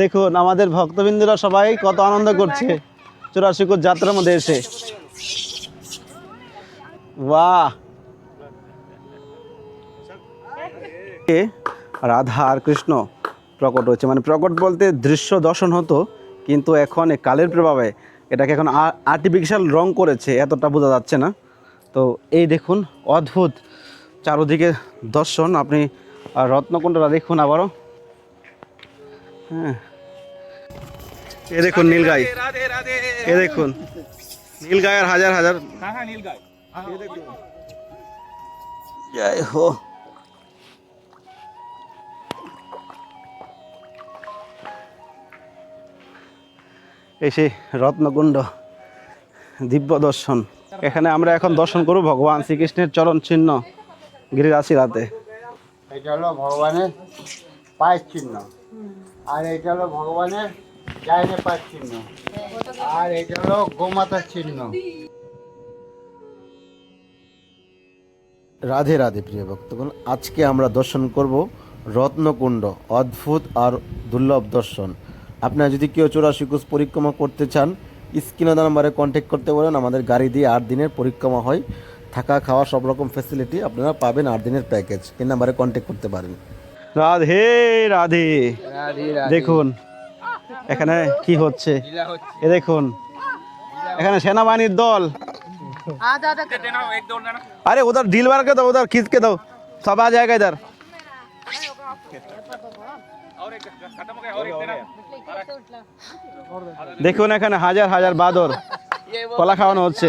দেখুন, আমাদের ভক্তবিন্দুরা সবাই কত আনন্দ করছে। চুরাশিকুর যাত্রার মধ্যে এসে। বাহ! রাধা আর কৃষ্ণ প্রকট হচ্ছে মানে প্রকট বলতে দৃশ্য দর্শন হতো, কিন্তু এখন কালের প্রভাবে এটাকে এখন আর্টিফিশিয়াল রং করেছে, এতটা বোঝা যাচ্ছে না। তো এই দেখুন, অদ্ভুত। চারদিকে দর্শন। আপনি আর রত্নকুণ্ডটা দেখুন আবারও। হ্যাঁ। এ দেখুন নীলগাই। এ দেখুন। নীলগায়ের হাজার হাজার। যাই হ্যাঁ নীল গাই হো এসে রত্নকুণ্ড দিব্য দর্শন। এখানে আমরা এখন দর্শন করব ভগবান শ্রীকৃষ্ণের চরণ চিহ্ন। গিরিরাশি রাতে। এটা হলো ভগবানের পায়ের চিহ্ন। আর এটা হলো ভগবানের জায়নে পায়ের চিহ্ন। আর এটা হলো গোমাতার চিহ্ন। রাধে রাধে প্রিয় ভক্তগণ আজকে আমরা দর্শন করব রত্নকুণ্ড অদ্ভুত আর দুর্লভ দর্শন। আপনারা যদি কেউ চৌরাশি কোষ পরিক্রমা করতে চান স্ক্রিনে নাম্বারে কন্ট্যাক্ট করতে পারেন। আমাদের গাড়ি দিয়ে আট দিনের পরিক্রমা হয়। থাকা খাওয়া সব রকম ফেসিলিটি আপনারা পাবেন আট দিনের প্যাকেজ এই নাম্বারে কন্ট্যাক্ট করতে পারেন। রাধে রাধে। দেখুন এখানে কি হচ্ছে? এ দেখুন এখানে সেনাবাহিনীর দল। আরে ওদের ডিল মারকে দাও ওদের খিচকে দাও। সব আ জায়গায় ইধার দেখুন এখানে হাজার হাজার বাদর কলা খাওয়ানো হচ্ছে।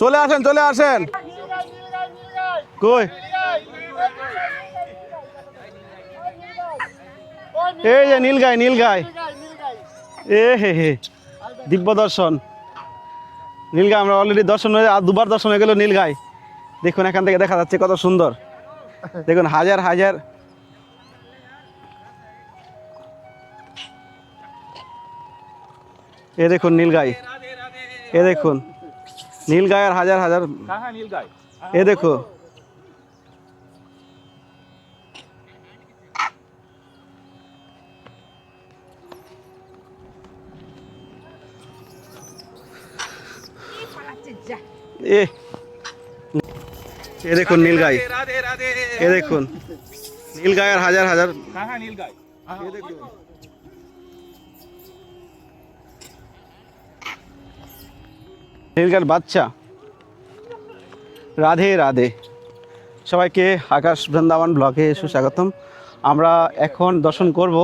চলে আসেন চলে আসেন। কই? এই যে নীল গাই নীল গাই। এ হে হে, দিব্য দর্শন। নীল গাই, আমরা অলরেডি দর্শন হয়ে আর দুবার দর্শন হয়ে গেল নীলগাই দেখুন, এখান থেকে দেখা যাচ্ছে কত সুন্দর। দেখুন, হাজার হাজার। এ দেখুন, নীল গাই। এ দেখুন। নীলগাই আর হাজার হাজার कहाँ है नील गाय এ দেখো এ এ দেখুন নীলগাই राधे राधे এ দেখুন নীলগাই আর হাজার হাজার कहाँ है नील गाय নীলগার বাচ্চা রাধে রাধে। সবাইকে আকাশ বৃন্দাবন ব্লগে সুস্বাগতম। আমরা এখন দর্শন করব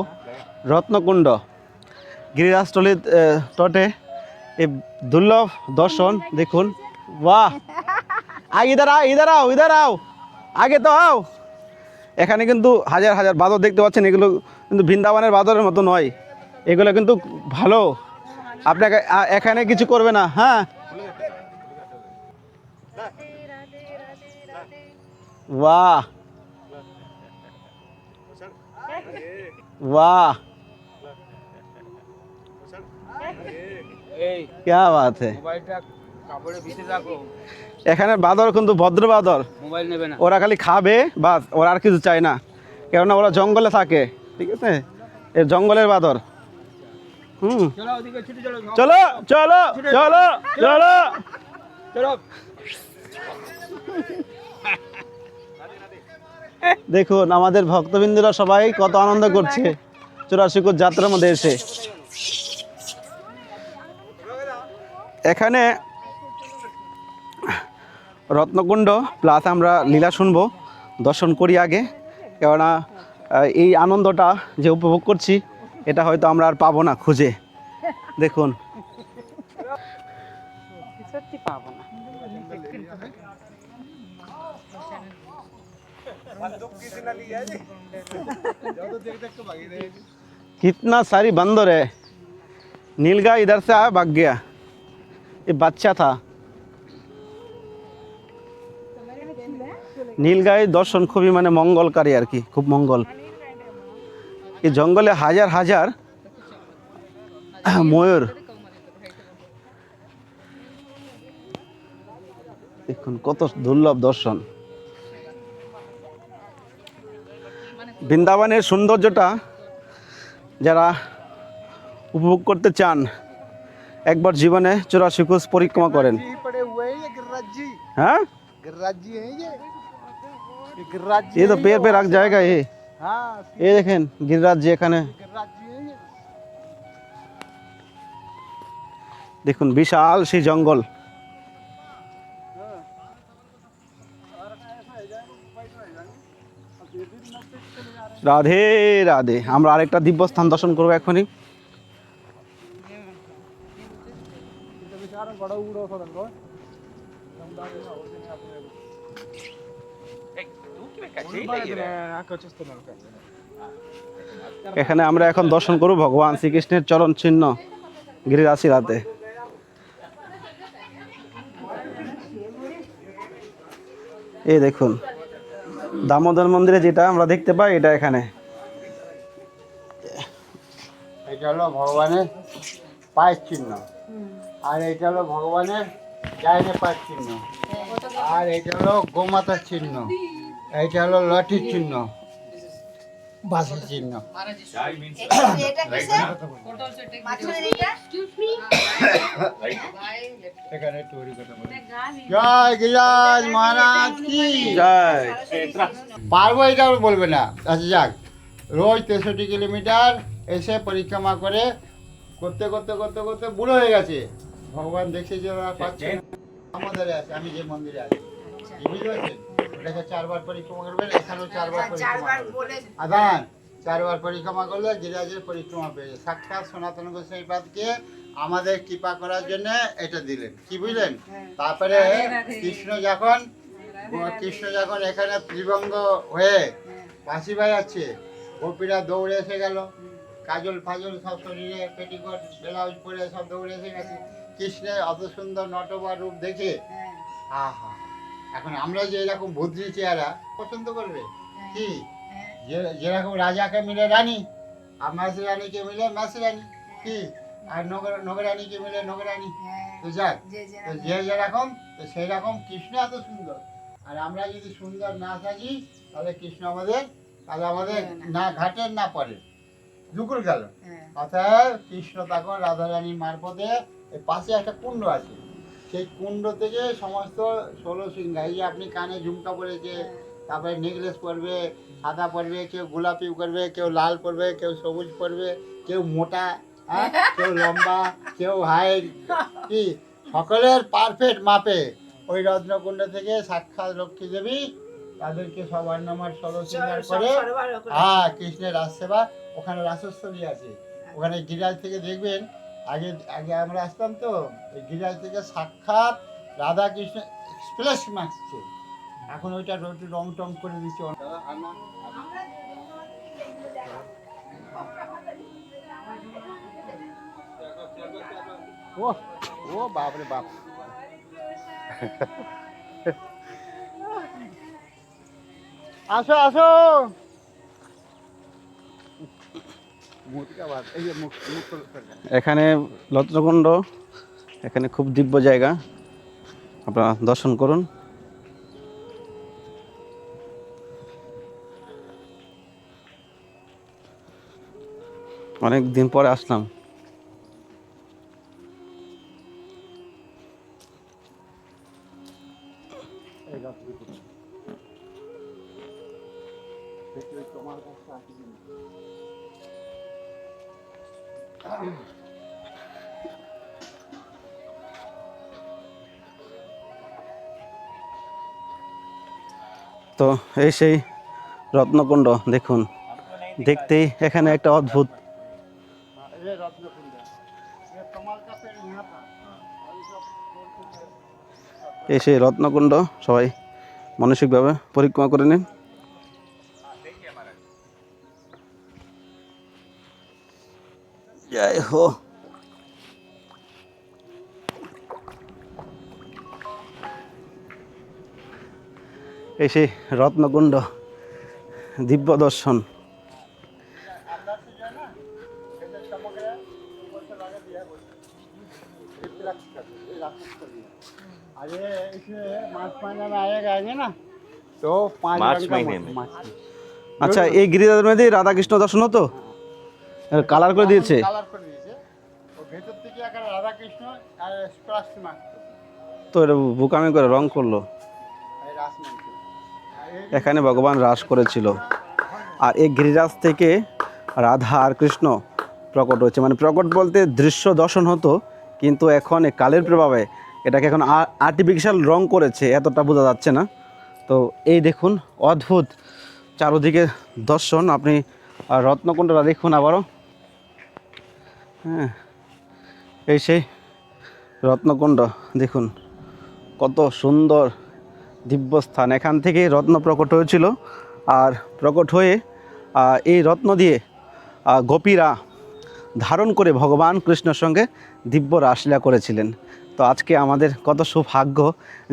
রত্নকুণ্ড। গিরিরাজটলির তটে। এই দুর্লভ দর্শন, দেখুন। বাহ! আগে আও, ইধার আও আগে তো আও। এখানে কিন্তু হাজার হাজার বাদর দেখতে পাচ্ছেন। এগুলো কিন্তু বৃন্দাবনের বাদরের মতো নয়। এগুলো কিন্তু ভালো। আপনাকে এখানে কিছু করবে না। হ্যাঁ? वाह वाह क्या बात है মোবাইলটা কাপড়ে ভিতরে রাখো এখানে বাদর কিন্তু ভদ্র বাদর মোবাইল নেবে না ওরা খালি খাবে বাস ওরা আর কিছু চায় না কেননা ওরা জঙ্গলে থাকে ঠিক আছে এ জঙ্গলের বাদর হুম চলো ওদিকে ছুটে চলো চলো চলো চলো চলো চলো দেখুন, আমাদের ভক্তবিন্দুরা সবাই কত আনন্দ করছে। চুরাশিকুর যাত্রার মধ্যে এসে। এখানে রত্নকুণ্ড, প্লাস আমরা লীলা শুনব, দর্শন করি আগে। কেননা এই আনন্দটা যে উপভোগ করছি, এটা হয়তো আমরা আর পাবো না খুঁজে। দেখুন। পাবো না। যত দেখতে একটু বাকি রয়েছে कितना सारी बंदर है नीलगाय इधर से आया भाग गया ये बच्चा था নীলগাই দর্শন খুবই মানে মঙ্গলকারী আর কি খুব মঙ্গল এই জঙ্গলে হাজার হাজার ময়ূর দেখুন কত দুর্লভ দর্শন বৃন্দাবনের সৌন্দর্যটা যারা উপভোগ করতে চান একবার জীবনে চৌরাশি কোষ পরিক্রমা করেন जी पड़े हुए हैं ये गिरिराज जी হ্যাঁ गिरिराज जी हैं ये ये गिरिराज जी ये तो हैं पैर पे वहाँ रख से- जाएगा ये हाँ ये देखें गिरिराज जी এখানে गिरिराज जी हैं ये দেখুন বিশাল সেই জঙ্গল রাধে রাধে। আমরা আরেকটা দিব্যস্থান দর্শন করব এখনই এখানে আমরা এখন দর্শন করব ভগবান শ্রীকৃষ্ণের চরণ চিহ্ন, গিরিরাশি রাতে। এই দেখুন দামোদর মন্দিরে যেটা আমরা দেখতে পাই, এটা এখানে। এটা হলো ভগবানের পায়ের চিহ্ন। আর এটা হলো ভগবানের ডাইনে পায়ের চিহ্ন। আর এটা হলো গোমাতার চিহ্ন। এইটা হলো লটির চিহ্ন। বাসের চিহ্ন। জয় গিরাজ মহারাজ কি? জয়। পারব এটা বলবে না। আচ্ছা যাক। রোজ তেষট্টি কিলোমিটার এসে পরিক্রমা করে করতে করতে করতে করতে বুড়ো হয়ে গেছে। ভগবান দেখছে যে ওরা পাচ্ছে। আমাদের আছে আমি যে মন্দিরে আছি। বুঝতে পারছেন? ওটাকে চারবার পরিক্রমা করবেন এখানেও চারবার পরিক্রমা করবেন আদান চারবার পরিক্রমা করলে গিরাজের পরিক্রমা পেয়ে সাক্ষাৎ সনাতন গোসাইপাদকে আমাদের কৃপা করার জন্য এটা দিলেন। কি বুঝলেন? তারপরে কৃষ্ণ যখন কৃষ্ণ যখন এখানে ত্রিভঙ্গ হয়ে বাঁশি বাজাচ্ছে গোপীরা দৌড়ে এসে গেল। কাজল ফাজল সব শরীরে পেটিকোট ব্লাউজ পরে সব দৌড়ে এসে গেছে। কৃষ্ণের অত সুন্দর নটবার রূপ দেখে আহা। এখন আমরা যে এরকম ভদ্রি চেহারা পছন্দ করবে? কি? যেরকম রাজাকে মিলে রানী আর মাসি রানীকে মিলে মাসি রানী কি? আর নগর নগরানীকে মিলে নগরানী। তো যাক তো যে যেরকম তো সেই রকম কৃষ্ণ এত সুন্দর। আর আমরা যদি সুন্দর না থাকি তাহলে কৃষ্ণ আমাদের তাহলে আমাদের না। ঘাটের না পরে দুকুল গেল। অর্থাৎ কৃষ্ণ তখন রাধারানীর মারফতে পাশে একটা কুণ্ড আছে। সেই কুণ্ড থেকে সমস্ত ষোলো সিংহা এই যে আপনি কানে ঝুমকা পরেছে তারপরে নেকলেস পরবে সাদা পরবে কেউ গোলাপি করবে কেউ লাল পরবে কেউ সবুজ পরবে কেউ মোটা হ্যাঁ কেউ লম্বা কেউ হাইট কি? সকলের পারফেক্ট মাপে। ওই রত্নকুণ্ড থেকে সাক্ষাৎ লক্ষ্মী দেবী তাদেরকে সবার নামার ষোলো সিঙ্গার করে হ্যাঁ কৃষ্ণের রাজসেবা ওখানে রাসস্থলী আছে। ওখানে গিরাজ থেকে দেখবেন আগে আগে আমরা আসতাম তো গিরাজ থেকে সাক্ষাৎ রাধা কৃষ্ণ এক্সপ্রেস মারছে। এখন ওইটা একটু রং টং করে দিচ্ছে। ও ও বাপরে বাপ। আসো আসো। এখানে লত্রকুণ্ড এখানে খুব দিব্য জায়গা। আপনারা দর্শন করুন। অনেক দিন পরে আসলাম। তো এই সেই রত্নকুণ্ড, দেখুন। দেখতেই এখানে একটা অদ্ভুত এই সেই রত্নকুণ্ড, সবাই মানসিকভাবে পরিক্রমা করে নিন। জয় হো এই সেই রত্নকুণ্ড দিব্য দর্শন। আচ্ছা এই গিরিদাদার মেয়েদের রাধা রাধাকৃষ্ণ দর্শন হতো? কালার করে দিয়েছে। তো এটা বোকামি করে রং করল। এখানে ভগবান রাস করেছিল। আর এই গিরিরাজ থেকে রাধা আর কৃষ্ণ প্রকট হচ্ছে মানে প্রকট বলতে দৃশ্য দর্শন হতো, কিন্তু এখন কালের প্রভাবে এটাকে এখন আর্টিফিশিয়াল রং করেছে, এতটা বোঝা যাচ্ছে না। তো এই দেখুন অদ্ভুত চারদিকে দর্শন। আপনি রত্নকুণ্ডটা দেখুন আবারও। হ্যাঁ এই সেই রত্নকুণ্ড, দেখুন কত সুন্দর দিব্যস্থান। এখান থেকে রত্ন প্রকট হয়েছিল আর প্রকট হয়ে এই রত্ন দিয়ে গোপীরা ধারণ করে ভগবান কৃষ্ণের সঙ্গে দিব্য রাসলীলা করেছিলেন। তো আজকে আমাদের কত সৌভাগ্য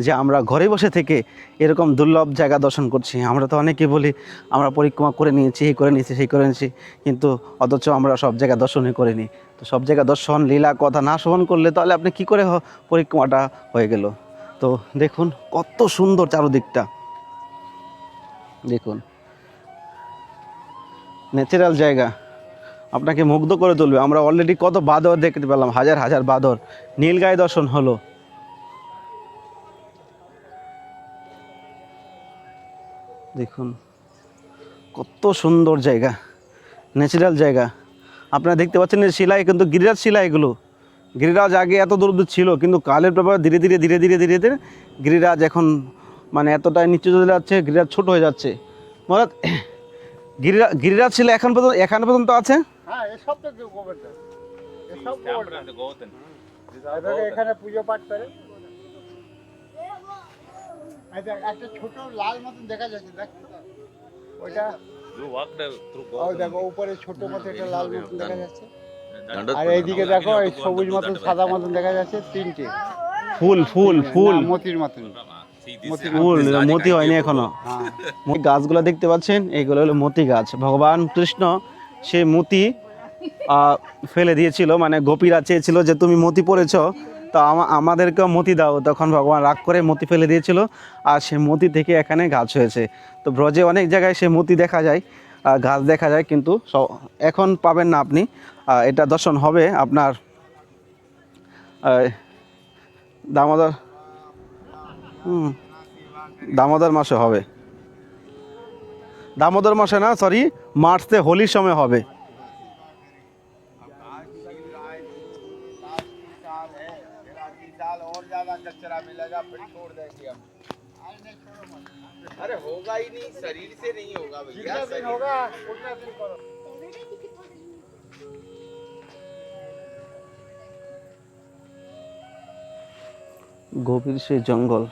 যে আমরা ঘরে বসে থেকে এরকম দুর্লভ জায়গা দর্শন করছি। আমরা তো অনেকেই বলি, আমরা পরিক্রমা করে নিয়েছি, এই করে নিয়েছি, সেই করে নিয়েছি, কিন্তু অথচ আমরা সব জায়গা দর্শনই করিনি। তো সব জায়গা দর্শন, লীলা, কথা না শ্রবণ করলে তাহলে আপনি কি করে পরিক্রমাটা হয়ে গেল? তো দেখুন কত সুন্দর চারদিকটা। দেখুন। ন্যাচারাল জায়গা। আপনাকে মুগ্ধ করে তুলবে। আমরা অলরেডি কত বাদর দেখতে পেলাম, হাজার হাজার বাদর। নীলগাই দর্শন হলো। দেখুন, কত সুন্দর জায়গা। ন্যাচারাল জায়গা। আপনারা দেখতে পাচ্ছেন শিলাই কিন্তু গিরিরাজ শিলা এগুলো। গিরিরাজ আগে এত দূর দূর ছিল কিন্তু কালের প্রভাবে ধীরে ধীরে ধীরে ধীরে ধীরে ধীরে গিরিরাজ এখন মানে এতটাই নিচে চলে যাচ্ছে গিরিরাজ ছোট হয়ে যাচ্ছে। মানে গিরিরাজ গিরিরাজ শিলা এখন পর্যন্ত এখন পর্যন্ত আছে? হ্যাঁ. এখানে পুজো পাঠ করে। একটা ছোট লাল মতন দেখা যাচ্ছে দেখ। ওইটা You walked through O Goten. দেখো উপরে ছোট মতো একটা লাল মতন দেখা যাচ্ছে। আর এইদিকে দেখো এই সবুজ মতন সাদা মতন দেখা যাচ্ছে তিনটে। ফুল ফুল ফুল। মতির মতন মতি- ফুল হয়নি এখনও। হ্যাঁ। গাছগুলো দেখতে পাচ্ছেন এইগুলো হলো মতি গাছ। ভগবান কৃষ্ণ সে মতি আহ, ফেলে দিয়েছিল মানে গোপীরা চেয়েছিল যে তুমি মতি পড়েছ তো আমা- আমাদেরকেও মতি দাও। তখন ভগবান রাগ করে মতি ফেলে দিয়েছিল আর সে মতি থেকে এখানে গাছ হয়েছে। তো ব্রজে অনেক জায়গায় সে মতি দেখা যায় গাছ দেখা যায় কিন্তু এখন পাবেন না আপনি। এটা দর্শন হবে আপনার আহ, দামোদর হুম দামোদর মাসে হবে দামোদর মাসে না সরি মার্চে হোলির সময় হবে और ज्यादा कचरा मिलेगा फिर छोड़ देंगे हम अरे होगा ही नहीं शरीर से नहीं होगा भैया जितना दिन होगा গভীর সেই জঙ্গল।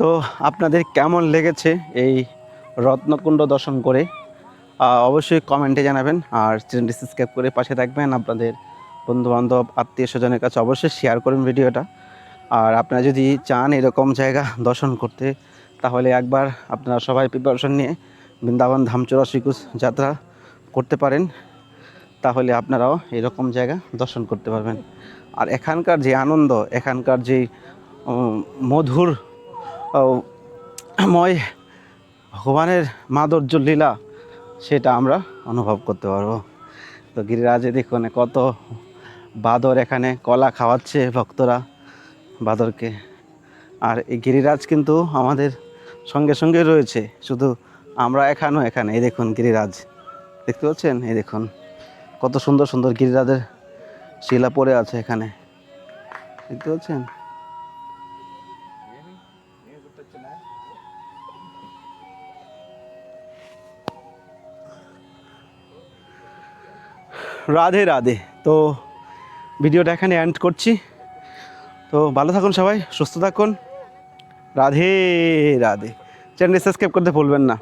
তো আপনাদের কেমন লেগেছে এই রত্নকুণ্ড দর্শন করে? অবশ্যই কমেন্টে জানাবেন আর চ্যানেলটি সাবস্ক্রাইব করে পাশে থাকবেন। আপনাদের বন্ধুবান্ধব, আত্মীয় স্বজনের কাছে অবশ্যই শেয়ার করুন ভিডিওটা। আর আপনারা যদি চান এরকম জায়গা দর্শন করতে, তাহলে একবার আপনারা সবাই প্রিপারেশন নিয়ে বৃন্দাবন ধামচোরা শ্রীকুশ যাত্রা করতে পারেন। তাহলে আপনারাও এরকম জায়গা দর্শন করতে পারবেন। আর এখানকার যে আনন্দ, এখানকার যে মধুর ময় ভগবানের মাধুর্য লীলা, সেটা আমরা অনুভব করতে পারব। তো গিরিরাজে দেখুন, কত বাদর এখানে কলা খাওয়াচ্ছে ভক্তরা বাদরকে। আর এই গিরিরাজ কিন্তু আমাদের সঙ্গে সঙ্গে রয়েছে। শুধু আমরা এখানেও এখানে। এই দেখুন গিরিরাজ। দেখতে পাচ্ছেন? এই দেখুন। কত সুন্দর সুন্দর গিরিরাজের শিলা পড়ে আছে এখানে। দেখতে পাচ্ছেন? রাধে রাধে। তো ভিডিওটা এখানে এন্ড করছি। তো ভালো থাকুন সবাই, সুস্থ থাকুন। রাধে রাধে। চ্যানেল সাবস্ক্রাইব করতে ভুলবেন না।